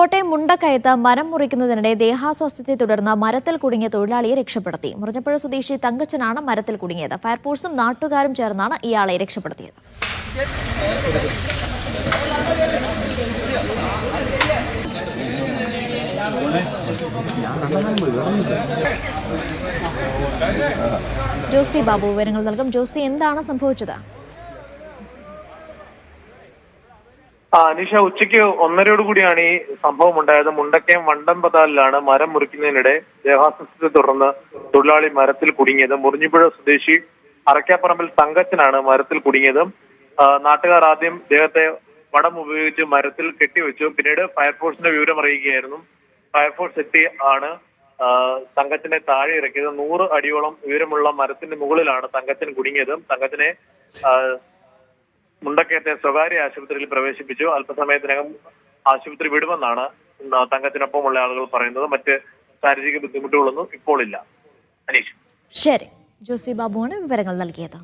കോട്ടയം മുണ്ടക്കയത്ത് മരം മുറിക്കുന്നതിനിടെ ദേഹാസ്വാസ്ഥ്യത്തെ തുടർന്ന് മരത്തിൽ കുടുങ്ങിയ തൊഴിലാളിയെ രക്ഷപ്പെടുത്തി. മുറിഞ്ഞപ്പുഴ സ്വദേശി തങ്കച്ചനാണ് മരത്തിൽ കുടുങ്ങിയത്. ഫയർഫോഴ്സും നാട്ടുകാരും ചേർന്നാണ് ഇയാളെ രക്ഷപ്പെടുത്തിയത്. ജോസി ബാബു വിവരങ്ങൾ നൽകും. ജോസി എന്താണ് സംഭവിച്ചത്? അനീഷ ഉച്ചയ്ക്ക് ഒന്നരയോട് കൂടിയാണ് ഈ സംഭവം ഉണ്ടായത്. മുണ്ടക്കയം വണ്ടമ്പതാലിലാണ് മരം മുറിക്കുന്നതിനിടെ ദേഹാസ്വസ്ഥത്തെ തുടർന്ന് തൊഴിലാളി മരത്തിൽ കുടുങ്ങിയത്. മുറിഞ്ഞിപ്പുഴ സ്വദേശി അറക്കാപ്പറമ്പിൽ തങ്കച്ചനാണ് മരത്തിൽ കുടുങ്ങിയത്. ആ, നാട്ടുകാർ ആദ്യം ദേഹത്തെ വടം ഉപയോഗിച്ച് മരത്തിൽ കെട്ടിവെച്ചു. പിന്നീട് ഫയർഫോഴ്സിന്റെ വിവരം അറിയിക്കുകയായിരുന്നു. ഫയർഫോഴ്സ് എത്തി ആണ് തങ്കച്ചനെ താഴെ ഇറക്കിയത്. നൂറ് അടിയോളം ഉയരമുള്ള മരത്തിന്റെ മുകളിലാണ് തങ്കച്ചൻ കുടുങ്ങിയത്. തങ്കച്ചനെ ആ, മുണ്ടക്കയത്തെ സ്വകാര്യ ആശുപത്രിയിൽ പ്രവേശിപ്പിച്ചു. അല്പസമയത്തിനകം ആശുപത്രി വിടുമെന്നാണ് തങ്കത്തിനൊപ്പമുള്ള ആളുകൾ പറയുന്നത്. മറ്റ് ശാരീരിക ബുദ്ധിമുട്ടുകളൊന്നും ഇപ്പോൾ ഇല്ല. അനീഷ്. ശരി. ജോസി ബാബുവാണ് വിവരങ്ങൾ നൽകിയത്.